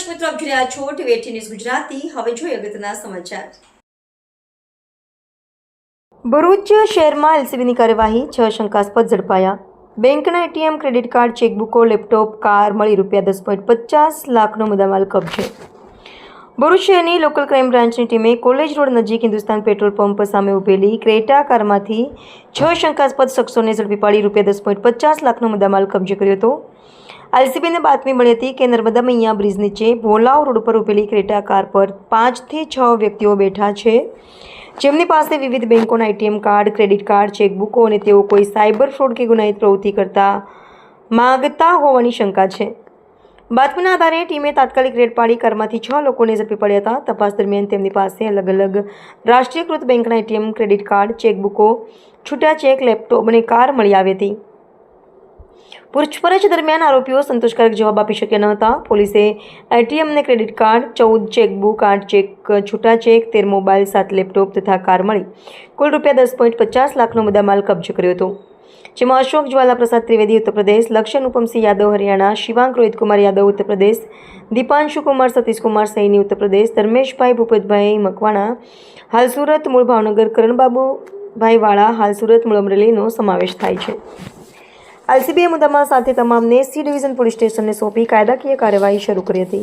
દર્શક મિત્રો આપ રહ્યા છો ટીવી ન્યૂઝ ગુજરાતી. હવે જોઈએ અગત્યના સમાચાર. ભરૂચ શહેરમાં એલસીબીની કાર્યવાહી, છ શંકાસ્પદ ઝડપાયા. બેંકના એટીએમ, ક્રેડિટ કાર્ડ, ચેકબુકો, લેપટોપ, કાર મળી રૂપિયા દસ પોઈન્ટ પચાસ લાખનો મુદ્દામાલ કબજે. ભરૂચ શહેરની લોકલ ક્રાઇમ બ્રાન્ચની ટીમે કોલેજ રોડ નજીક હિન્દુસ્તાન પેટ્રોલ પંપ સામે ઉભેલી ક્રેટા કારમાંથી છ શંકાસ્પદ શખ્સોને ઝડપી પાડી રૂપિયા દસ પોઈન્ટ પચાસ લાખનો મુદ્દામાલ કબજે કર્યો હતો. એલસીબીને બાતમી મળી હતી કે નર્મદા મૈયા બ્રિજ નીચે ભોલાવ રોડ પર ઉભેલી ક્રેટા કાર પર પાંચથી છ વ્યક્તિઓ બેઠા છે. જેમની પાસે વિવિધ બેંકોના એટીએમ કાર્ડ, ક્રેડિટ કાર્ડ, ચેકબુકો અને તેઓ કોઈ સાયબર ફ્રોડ કે ગુનાહિત પ્રવૃત્તિ કરતા માગતા હોવાની શંકા છે. બાતમીના આધારે ટીમે તાત્કાલિક રેડ પાડી કારમાંથી છ લોકોને ઝડપી પડ્યા હતા. તપાસ દરમિયાન તેમની પાસે અલગ અલગ રાષ્ટ્રીયકૃત બેંકના એટીએમ, ક્રેડિટ કાર્ડ, ચેકબુકો, છૂટા ચેક, લેપટોપ અને કાર મળી આવી હતી. પૂછપરછ દરમિયાન આરોપીઓ સંતોષકારક જવાબ આપી શક્યા ન હતા. પોલીસે એટીએમને ક્રેડિટ કાર્ડ, ચૌદ ચેકબુક, આઠ ચેક, છૂટા ચેક, તેર મોબાઈલ, સાત લેપટોપ તથા કાર મળી. કુલ રૂપિયા દસ પોઈન્ટ પચાસ લાખનો મુદ્દામાલ કબજે કર્યો હતો. જેમાં અશોક જ્વાલા પ્રસાદ ત્રિવેદી, ઉત્તર પ્રદેશ લક્ષ્ય અનુપમસિંહ યાદવ, હરિયાણા શિવાંક રોહિત કુમાર યાદવ, ઉત્તર પ્રદેશ, દીપાંશુ કુમાર સતીશ કુમાર સૈની, ઉત્તર પ્રદેશ, ધર્મેશભાઈ ભૂપતભાઈ મકવાણા, હાલ સુરત, મૂળ ભાવનગર, કરણબાબુભાઈ વાળા, હાલ સુરત મૂળ અમરેલીનો સમાવેશ થાય છે. એલસીબીએ મુદ્દામાં સાથે તમામને સી ડિવિઝન પોલીસ સ્ટેશનને સોંપી કાયદાકીય કાર્યવાહી શરૂ કરી હતી.